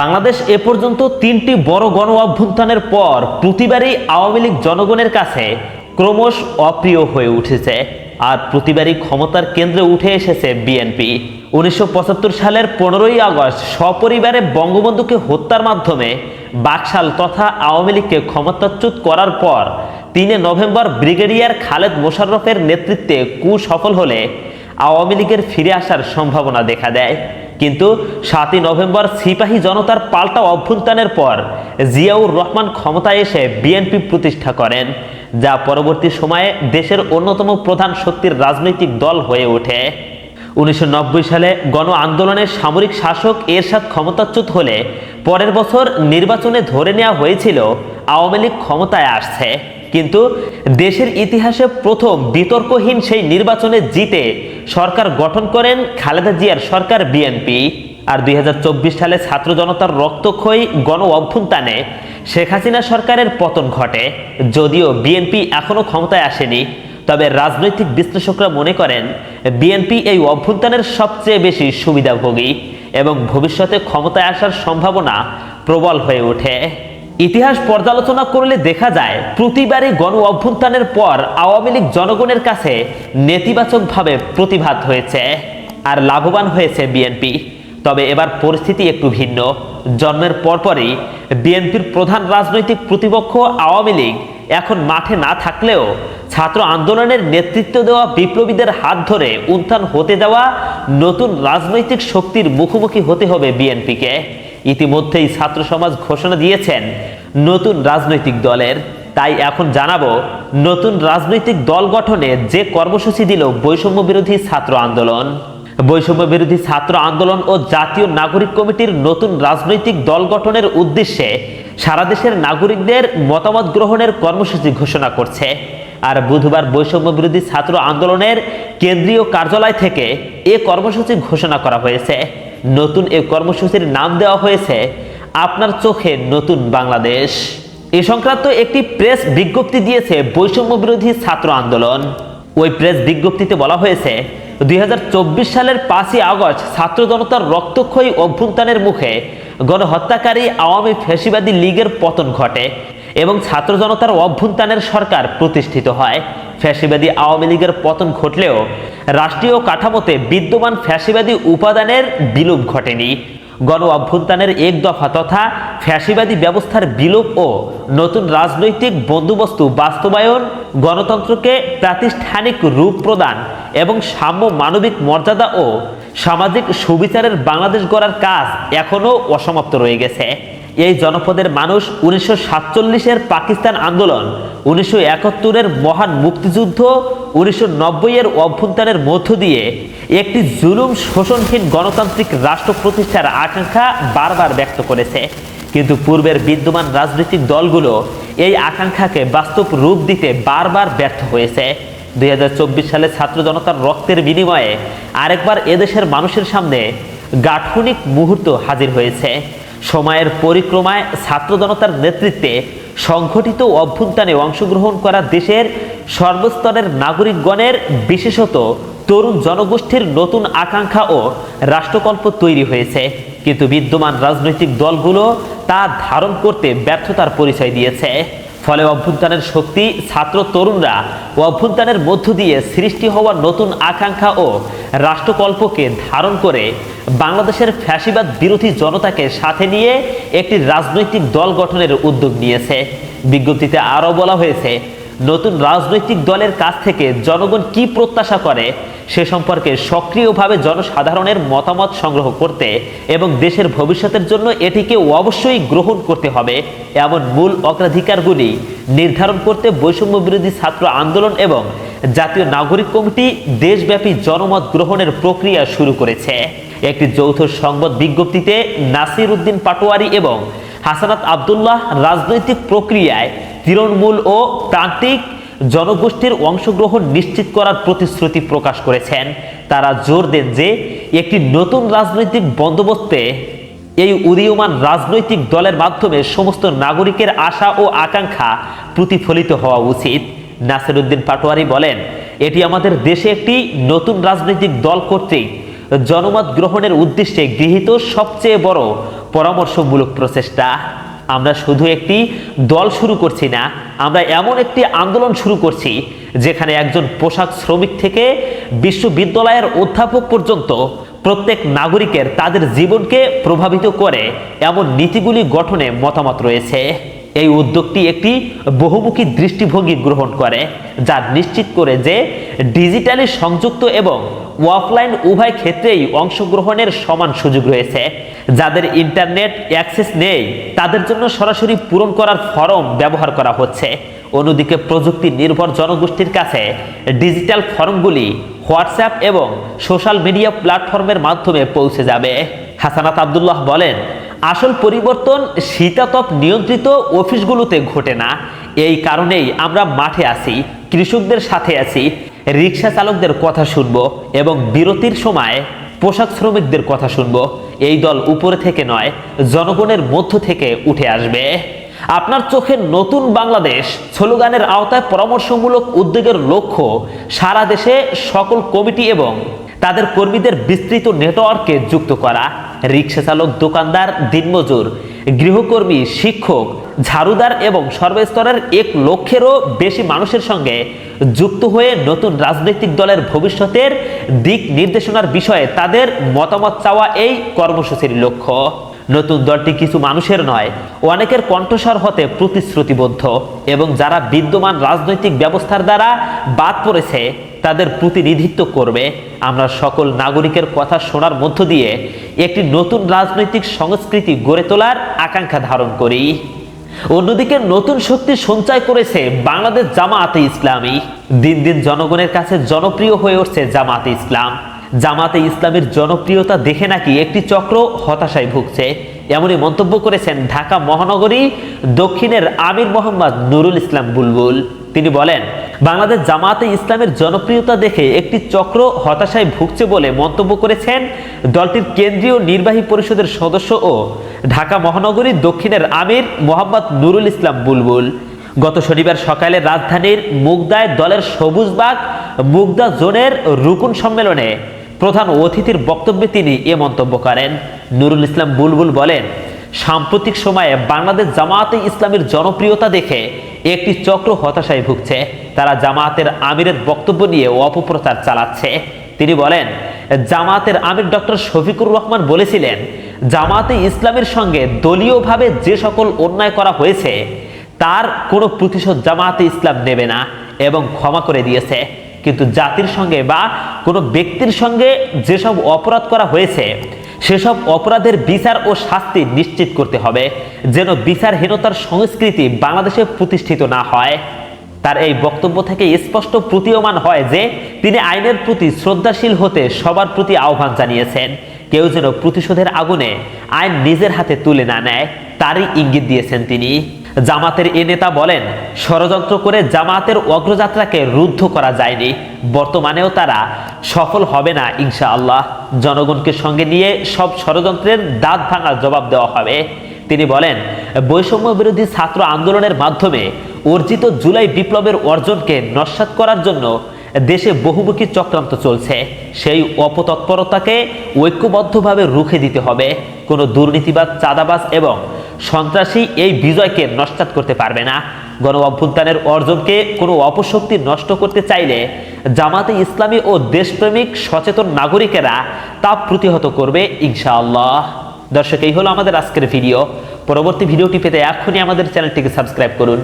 বাংলাদেশ এ পর্যন্ত তিনটি বড় গণ অভ্যুত্থানের পর প্রতিবারই আওয়ামী লীগ জনগণের কাছে ক্রমশ অপ্রিয় হয়ে উঠেছে, আর প্রতিবারই ক্ষমতার কেন্দ্রে উঠে এসেছে বিএনপি। উনিশশো পঁচাত্তর সালের পনেরোই আগস্ট সপরিবারে বঙ্গবন্ধুকে হত্যার মাধ্যমে বাকশাল তথা আওয়ামী লীগকে ক্ষমতাচ্যুত করার পর তিনে নভেম্বর ব্রিগেডিয়ার খালেদ মোশাররফের নেতৃত্বে কু সফল হলে আওয়ামী লীগের ফিরে আসার সম্ভাবনা দেখা দেয়। কিন্তু সাতই নভেম্বর সিপাহী জনতার পাল্টা অভ্যুত্থানের পর জিয়াউর রহমান ক্ষমতায় এসে বিএনপি প্রতিষ্ঠা করেন, যা পরবর্তী সময়ে দেশের অন্যতম প্রধান শক্তির রাজনৈতিক দল হয়ে ওঠে। উনিশশো নব্বই সালে গণ আন্দোলনের সামরিক শাসক এরশাদ ক্ষমতাচ্যুত হলে পরের বছর নির্বাচনে ধরে নেওয়া হয়েছিল আওয়ামী লীগ ক্ষমতায় আসছে। কিন্তু দেশের ইতিহাসে প্রথম বিতর্কহীন সেই নির্বাচনে জিতে সরকার গঠন করেন খালেদা জিয়ার সরকার বিএনপি। আর দুই হাজার চব্বিশ সালে ছাত্র জনতার রক্তক্ষয়ী গণ অভ্যুত্থানে শেখ হাসিনা সরকারের পতন ঘটে। যদিও বিএনপি এখনও ক্ষমতায় আসেনি, তবে রাজনৈতিক বিশ্লেষকরা মনে করেন বিএনপি এই অভ্যুত্থানের সবচেয়ে বেশি সুবিধাভোগী এবং ভবিষ্যতে ক্ষমতায় আসার সম্ভাবনা প্রবল হয়ে ওঠে। ইতিহাস পর্যালোচনা করলে দেখা যায়, প্রতিবারই গণ অভ্যুত্থানের পর আওয়ামী লীগ জনগণের কাছে নেতিবাচকভাবে প্রতিভাত হয়েছে আর লাভবান হয়েছে বিএনপি। তবে এবার পরিস্থিতি একটু ভিন্ন। জন্মের পরপরই বিএনপির প্রধান রাজনৈতিক প্রতিপক্ষ আওয়ামী লীগ এখন মাঠে না থাকলেও ছাত্র আন্দোলনের নেতৃত্ব দেওয়া বিপ্লবীদের হাত ধরে উত্থান হতে যাওয়া নতুন রাজনৈতিক শক্তির মুখোমুখি হতে হবে বিএনপিকে। ইতিমধ্যেই ছাত্র সমাজ ঘোষণা দিয়েছেন নতুন রাজনৈতিক দলের। তাই এখন জানাব, নতুন রাজনৈতিক দল গঠনে যে কর্মসূচি দিল বৈষম্য বিরোধী ছাত্র আন্দোলন। বৈষম্য বিরোধী ছাত্র আন্দোলন ও জাতীয় নাগরিক কমিটির নতুন রাজনৈতিক দল গঠনের উদ্দেশ্যে সারা দেশের নাগরিকদের মতামত গ্রহণের কর্মসূচি ঘোষণা করছে। আর বুধবার বৈষম্য বিরোধী ছাত্র আন্দোলনের কেন্দ্রীয় কার্যালয় থেকে এ কর্মসূচি ঘোষণা করা হয়েছে। নতুন এ কর্মসূচির নাম দেওয়া হয়েছে, আপনার চোখে নতুন বাংলাদেশ। এ সংক্রান্ত একটি প্রেস বিজ্ঞপ্তি দিয়েছে বৈষম্য বিরোধী ছাত্র আন্দোলন। ওই প্রেস বিজ্ঞপ্তিতে বলা হয়েছে, দুই হাজার চব্বিশ সালের পাঁচই আগস্ট ছাত্র জনতার রক্তক্ষয়ী অভ্যুত্থানের মুখে গণহত্যাকারী আওয়ামী ফ্যাসিবাদী লীগের পতন ঘটে। এবং ছাত্র জনতার অভ্যুত্থানের সরকার প্রতিষ্ঠিত হয়। ফ্যাসিবাদী আওয়ামী লীগের পতন ঘটলেও রাষ্ট্রীয় কাঠামোতে বিদ্যমান ফ্যাসিবাদী উপাদানের বিলোপ ঘটেনি। গণ অভ্যুত্থানের এক দফা তথা ফ্যাসিবাদী ব্যবস্থার বিলোপ ও নতুন রাজনৈতিক বন্দোবস্ত বাস্তবায়ন গণতন্ত্রকে প্রাতিষ্ঠানিক রূপ প্রদান এবং সাম্য মানবিক মর্যাদা ও সামাজিক সুবিচারের বাংলাদেশ গড়ার কাজ এখনও অসমাপ্ত রয়ে গেছে। এই জনপদের মানুষ উনিশশো সাতচল্লিশের পাকিস্তান আন্দোলন, উনিশশো একাত্তরের মহান মুক্তিযুদ্ধ, উনিশশো নব্বইয়ের অভ্যুত্থানের মধ্য দিয়ে একটি জুলুম শোষণহীন গণতান্ত্রিক রাষ্ট্র প্রতিষ্ঠার আকাঙ্ক্ষা বারবার ব্যক্ত করেছে। কিন্তু পূর্বের বিদ্যমান রাজনৈতিক দলগুলো এই আকাঙ্ক্ষাকে বাস্তব রূপ দিতে বারবার ব্যর্থ হয়েছে। দুই হাজার চব্বিশ সালে ছাত্র জনতার রক্তের বিনিময়ে আরেকবার এদেশের মানুষের সামনে গাঠনিক মুহূর্ত হাজির হয়েছে। সময়ের পরিক্রমায় ছাত্র জনতার নেতৃত্বে সংঘটিত অভ্যুত্থানে অংশগ্রহণ করা দেশের সর্বস্তরের নাগরিকগণের, বিশেষত তরুণ জনগোষ্ঠীর নতুন আকাঙ্ক্ষা ও রাষ্ট্রকল্প তৈরি হয়েছে। কিন্তু বিদ্যমান রাজনৈতিক দলগুলো তা ধারণ করতে ব্যর্থতার পরিচয় দিয়েছে। ফলে অভ্যুত্থানের শক্তি, ছাত্র তরুণরা অভ্যুত্থানের মধ্য দিয়ে সৃষ্টি হওয়া নতুন আকাঙ্ক্ষা ও রাষ্ট্রকল্পকে ধারণ করে বাংলাদেশের ফ্যাসিবাদ বিরোধী জনতাকে সাথে নিয়ে একটি রাজনৈতিক দল গঠনের উদ্যোগ নিয়েছে। বিজ্ঞপ্তিতে আরও বলা হয়েছে নতুন রাজনৈতিক দলের কাছ থেকে জনগণ কি প্রত্যাশা করে সে সম্পর্কে সক্রিয়ভাবে জনসাধারণের মতামত সংগ্রহ করতে এবং দেশের ভবিষ্যতের জন্য এটিকে অবশ্যই গ্রহণ করতে হবে এমন মূল অগ্রাধিকারগুলি নির্ধারণ করতে বৈষম্য বিরোধী ছাত্র আন্দোলন এবং জাতীয় নাগরিক কমিটি দেশব্যাপী জনমত গ্রহণের প্রক্রিয়া শুরু করেছে। একটি যৌথ সংবাদ বিজ্ঞপ্তিতে নাসির উদ্দিন পাটোয়ারি এবং হাসানাত আবদুল্লাহ রাজনৈতিক প্রক্রিয়ায় তৃণমূল ও প্রান্তিক জনগোষ্ঠীর অংশগ্রহণ নিশ্চিত করার প্রতিশ্রুতি প্রকাশ করেছেন। তারা জোর দেন যে একটি নতুন রাজনৈতিক বন্দোবস্তে এই উদীয়মান রাজনৈতিক দলের মাধ্যমে সমস্ত নাগরিকের আশা ও আকাঙ্ক্ষা প্রতিফলিত হওয়া উচিত। নাসিরুদ্দিন পাটোয়ারি বলেন, এটি আমাদের দেশে একটি নতুন রাজনৈতিক দল কর্তৃক জনমত গ্রহণের উদ্দেশ্যে গৃহীত সবচেয়ে বড় পরামর্শমূলক প্রচেষ্টা। আমরা শুধু একটি দল শুরু করছি না, আমরা এমন একটি আন্দোলন শুরু করছি যেখানে একজন পোশাক শ্রমিক থেকে বিশ্ববিদ্যালয়ের অধ্যাপক পর্যন্ত প্রত্যেক নাগরিকের তাদের জীবনকে প্রভাবিত করে এমন নীতিগুলি গঠনে মতামত রয়েছে। এই উদ্যোগটি একটি বহুমুখী দৃষ্টিভঙ্গি গ্রহণ করে, যা নিশ্চিত করে যে ডিজিটালি সংযুক্ত এবং অফলাইন উভয় ক্ষেত্রেই অংশগ্রহণের সমান সুযোগ রয়েছে। যাদের ইন্টারনেট অ্যাক্সেস নেই, তাদের জন্য সরাসরি পূরণ করার ফর্ম ব্যবহার করা হচ্ছে। অন্যদিকে প্রযুক্তি নির্ভর জনগোষ্ঠীর কাছে ডিজিটাল ফর্মগুলি হোয়াটসঅ্যাপ এবং সোশ্যাল মিডিয়া প্ল্যাটফর্মের মাধ্যমে পৌঁছে যাবে। হাসানাত আবদুল্লাহ বলেন আসল পরিবর্তন শীতাতপ নিয়ন্ত্রিত অফিসগুলোতে ঘটে না। এই কারণেই আমরা মাঠে আছি, কৃষকদের সাথে আছি, রিক্সা চালকদের কথা শুনব এবং বিরতির সময় পোশাক শ্রমিকদের কথা শুনব। এই দল উপরে থেকে নয়, জনগণের মধ্য থেকে উঠে আসবে। আপনার চোখে নতুন বাংলাদেশ স্লোগানের আওতায় পরামর্শমূলক উদ্যোগের লক্ষ্য সারা দেশে সকল কমিটি এবং তাদের কর্মীদের বিস্তৃত নেটওয়ার্কে যুক্ত করা। রিক্সা চালক, দোকানদার, দিনমজুর, গৃহকর্মী, শিক্ষক, ঝাড়ুদার এবং সর্বস্তরের এক লক্ষেরও বেশি মানুষের সঙ্গে যুক্ত হয়ে নতুন রাজনৈতিক দলের ভবিষ্যতের দিক নির্দেশনার বিষয়ে তাদের মতামত চাওয়া এই কর্মসূচির লক্ষ্য। নতুন দলটি কিছু মানুষের নয়, অনেকের কণ্ঠস্বর হতে প্রতিশ্রুতিবদ্ধ এবং যারা বিদ্যমান রাজনৈতিক ব্যবস্থার দ্বারা বাদ পড়েছে তাদের প্রতিনিধিত্ব করবে। আমরা সকল নাগরিকের কথা শোনার মধ্য দিয়ে একটি নতুন রাজনৈতিক সংস্কৃতি গড়ে তোলার আকাঙ্ক্ষা ধারণ করি। অন্যদিকে নতুন শক্তি সঞ্চয় করেছে বাংলাদেশ জামায়াতে ইসলামী। দিন দিন জনগণের কাছে জনপ্রিয় হয়ে উঠছে জামাতে ইসলাম। জামাতে ইসলামের জনপ্রিয়তা দেখে নাকি একটি চক্র হতাশায় ভুগছে। এমনই মন্তব্য করেছেন ঢাকা মহানগরী দক্ষিণের আমির মোহাম্মদ নুরুল ইসলাম বুলবুল। তিনি বলেন বাংলাদেশ জামাতে ইসলামের জনপ্রিয়তা দেখে একটি চক্র হতাশায় ভুগছে বলে মন্তব্য করেছেন দলটির কেন্দ্রীয় নির্বাহী পরিষদের সদস্য ও ঢাকা মহানগরী দক্ষিণের আমির মোহাম্মদ নুরুল ইসলাম বুলবুল। গত শনিবার সকালে রাজধানীর মুগদায় দলের সবুজবাগ মুগদা জোনের রুকুন সম্মেলনে প্রধান অতিথির বক্তব্যে তিনি এ মন্তব্য করেন। নুরুল ইসলাম বুলবুল বলেন, সাম্প্রতিক সময়ে বাংলাদেশ জামায়াতে ইসলামের জনপ্রিয়তা দেখে একটি চক্র হতাশায় ভুগছে। তারা জামায়াতের আমিরের বক্তব্য নিয়ে অপপ্রচার চালাচ্ছে। তিনি বলেন, জামায়াতের আমির ডক্টর শফিকুর রহমান বলেছিলেন, জামায়াতে ইসলামের সঙ্গে দলীয়ভাবে যে সকল অন্যায় করা হয়েছে, তার কোনো প্রতিশোধ জামাতে ইসলাম নেবে না এবং ক্ষমা করে দিয়েছে। কিন্তু জাতির সঙ্গে বা কোনো ব্যক্তির সঙ্গে যেসব অপরাধ করা হয়েছে সেসব অপরাধের বিচার ও শাস্তি নিশ্চিত করতে হবে, যেন বিচারহীনতার সংস্কৃতি বাংলাদেশে প্রতিষ্ঠিত না হয়। তার এই বক্তব্য থেকে স্পষ্ট প্রতীয়মান হয় যে, তিনি আইনের প্রতি শ্রদ্ধাশীল হতে সবার প্রতি আহ্বান জানিয়েছেন। কেউ যেন প্রতিশোধের আগুনে আইন নিজের হাতে তুলে না নেয়, তারই ইঙ্গিত দিয়েছেন তিনি। জামাতের এ নেতা বলেন, ষড়যন্ত্র করে জামাতের অগ্রযাত্রাকে রুদ্ধ করা যায়নি। বর্তমানেও তারা সফল হবে না, ইনশাআল্লাহ। জনগণকে সঙ্গে নিয়ে সব ষড়যন্ত্রের দাঁত ভাঙার জবাব দেওয়া হবে। তিনি বলেন, বৈষম্য বিরোধী ছাত্র আন্দোলনের মাধ্যমে অর্জিত জুলাই বিপ্লবের অর্জনকে নস্যাৎ করার জন্য দেশে বহুমুখী চক্রান্ত চলছে। সেই অপতৎপরতাকে ঐক্যবদ্ধভাবে রুখে দিতে হবে। কোনো দুর্নীতিবাদ চাঁদাবাজ এবং সন্ত্রাসী এই বিজয়কে নষ্টাত করতে পারবে না। গণ অভ্যুত্থানের অর্জনকে কোনো অপশক্তি নষ্ট করতে চাইলে জামাতে ইসলামী ও দেশপ্রেমিক সচেতন নাগরিকেরা তা প্রতিহত করবে ইনশাআল্লাহ। দর্শক, এই হলো আমাদের আজকের ভিডিও। পরবর্তী ভিডিওটি পেতে এখনই আমাদের চ্যানেলটিকে সাবস্ক্রাইব করুন।